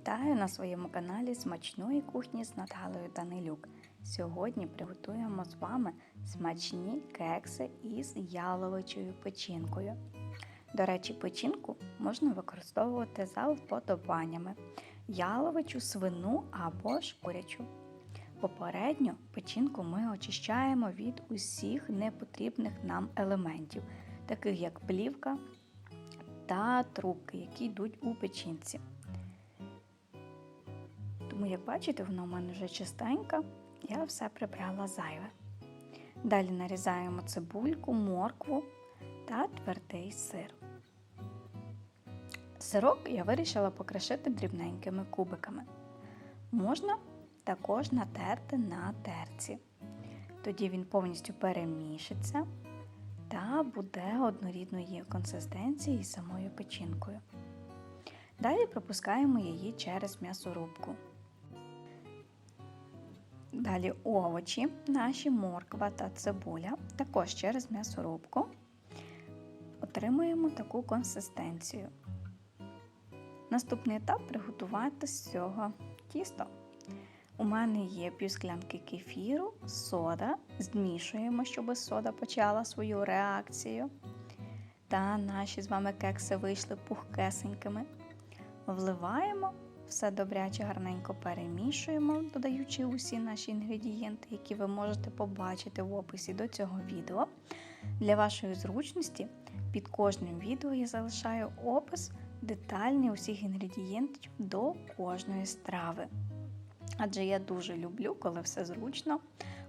Вітаю на своєму каналі Смачної кухні з Наталею Данилюк. Сьогодні приготуємо з вами смачні кекси із яловичою печінкою. До речі, печінку можна використовувати за вподобаннями яловичу, свину або ж курячу. Попередньо печінку ми очищаємо від усіх непотрібних нам елементів, таких як плівка та трубки, які йдуть у печінці. Тому, як бачите, воно в мене вже чистенька, я все прибрала зайве. Далі нарізаємо цибульку, моркву та твердий сир. Сирок я вирішила покришити дрібненькими кубиками. Можна також натерти на терці. Тоді він повністю перемішиться та буде однорідної консистенції з самою печінкою. Далі пропускаємо її через м'ясорубку. Далі овочі, наші морква та цибуля, також через м'ясорубку отримуємо таку консистенцію. Наступний етап приготувати з цього тісто. У мене є півсклянки кефіру, сода. Змішуємо, щоб сода почала свою реакцію. Та наші з вами кекси вийшли пухкесенькими. Вливаємо, все добряче гарненько перемішуємо, додаючи усі наші інгредієнти, які ви можете побачити в описі до цього відео. Для вашої зручності під кожним відео я залишаю опис детальний усіх інгредієнтів до кожної страви. Адже я дуже люблю, коли все зручно,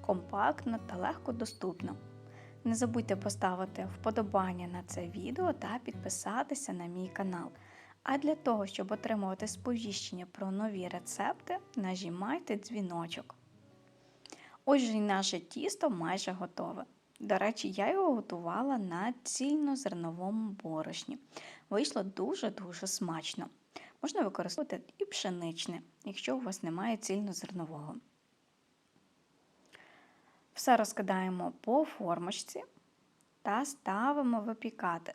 компактно та легко доступно. Не забудьте поставити вподобання на це відео та підписатися на мій канал. А для того, щоб отримувати сповіщення про нові рецепти, нажимайте дзвіночок. Отже, і наше тісто майже готове. До речі, я його готувала на цільнозерновому борошні. Вийшло дуже-дуже смачно. Можна використовувати і пшеничне, якщо у вас немає цільнозернового. Все розкидаємо по формочці та ставимо випікати.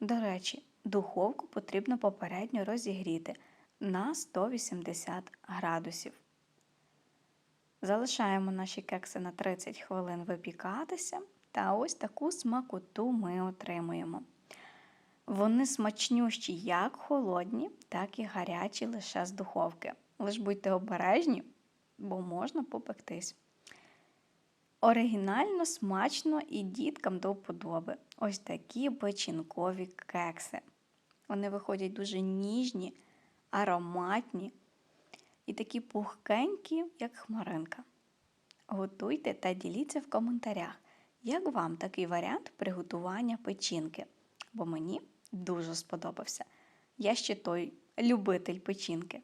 До речі, духовку потрібно попередньо розігріти на 180 градусів. Залишаємо наші кекси на 30 хвилин випікатися, та ось таку смакоту ми отримуємо. Вони смачнющі як холодні, так і гарячі лише з духовки. Лиш будьте обережні, бо можна попектись. Оригінально, смачно і діткам до вподоби. Ось такі печінкові кекси. Вони виходять дуже ніжні, ароматні і такі пухкенькі, як хмаринка. Готуйте та діліться в коментарях, як вам такий варіант приготування печінки, бо мені дуже сподобався. Я ще той любитель печінки.